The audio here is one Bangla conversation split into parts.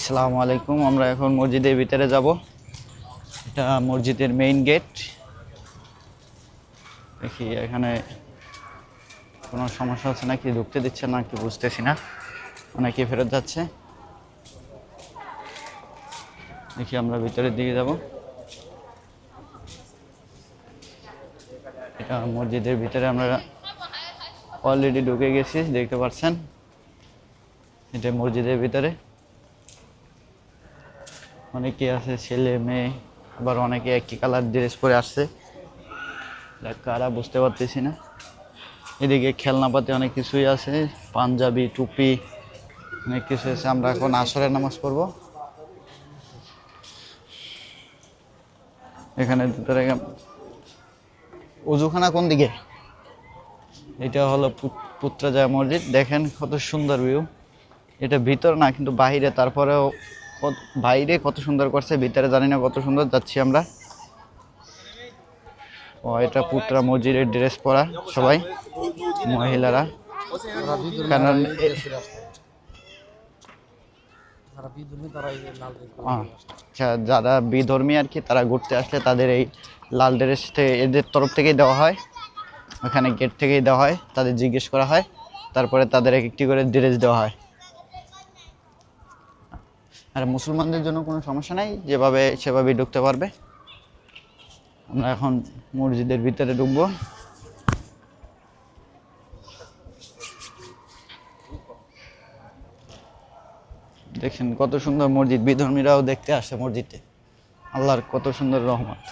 আসসালামু আলাইকুম, আমরা এখন মসজিদের ভিতরে যাব। এটা মসজিদের মেইন গেট দেখি এখানে কোনো সমস্যা হচ্ছে নাকি, ঢুকতে দিচ্ছে না কি বুঝতেছি না। অনেকে ফেরত যাচ্ছে। দেখি আমরা ভিতরের দিকে যাব। এটা মসজিদের ভিতরে আমরা অলরেডি ঢুকে গেছি, দেখতে পাচ্ছেন? এটা মসজিদের ভিতরে। অনেকে আছে, ছেলে, মেয়ে, আবার অনেকে একই কালার ড্রেস পরে আসছে। কারা বুঝতে পারতেছি না। এদিকে খেলনাপাতি অনেক কিছুই আছে, পাঞ্জাবি, টুপি, অনেক কিছু আছে। আমরা এখন আসরের নামাজ পড়ব। এখানে উজুখানা কোন দিকে? এটা হলো পুত- পুত্রাজয়া মসজিদ। দেখেন কত সুন্দর ভিউ এটা ভিতর না, কিন্তু বাইরে তারপরেও কত- বাইরে কত সুন্দর করছে, ভিতরে জানি না কত সুন্দর, যাচ্ছি আমরা। ও, এটা পুত্রা মসজিদের ড্রেস পরা সবাই, মহিলারা। কারণ আচ্ছা যারা বিধর্মী আর কি, তারা ঘুরতে আসলে তাদের এই লাল ড্রেস থেকে এদের তরফ থেকেই দেওয়া হয়। ওখানে গেট থেকেই দেওয়া হয়, তাদের জিজ্ঞেস করা হয়, তারপরে তাদের এক একটি করে ড্রেস দেওয়া হয়। আর মুসলমানদের জন্য কোনো সমস্যা নাই, যেভাবে সেভাবেই ঢুকতে পারবে। আমরা এখন মসজিদের ভিতরে ঢুকবো। দেখেন কত সুন্দর মসজিদ, বিধর্মীরাও দেখতে আসে মসজিদে। আল্লাহর কত সুন্দর রহমত।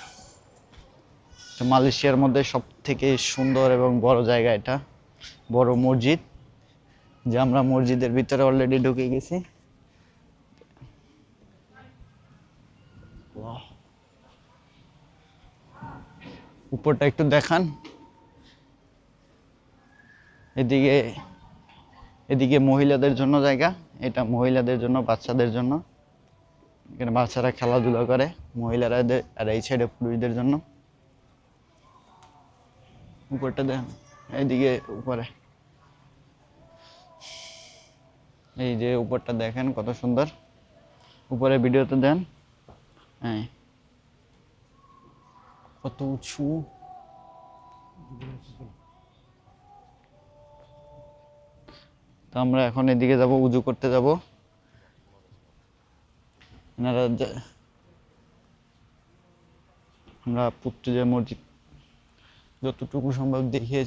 তো মালয়েশিয়ার মধ্যে সব থেকে সুন্দর এবং বড় জায়গা এটা, বড় মসজিদ, যে আমরা মসজিদের ভিতরে অলরেডি ঢুকে গেছি। উপরটা একটু দেখান। এদিকে এদিকে মহিলাদের জন্য জায়গা, এটা মহিলাদের জন্য, বাচ্চাদের জন্য। এখানে বাচ্চারা খেলাধুলা করে, মহিলারা আর এই সাইডে পুরুষদের জন্য। উপরটা দেন এইদিকে উপরে। এই যে উপরটা দেখেন কত সুন্দর। উপরে ভিডিওতে দেন। হ্যাঁ। কত উঁচু? তো আমরা এখন এদিকে যাব উজু করতে যাব। এনারা আমরা পুত্র যে মসজিদ যতটুকু সম্ভব দেখিয়েছি।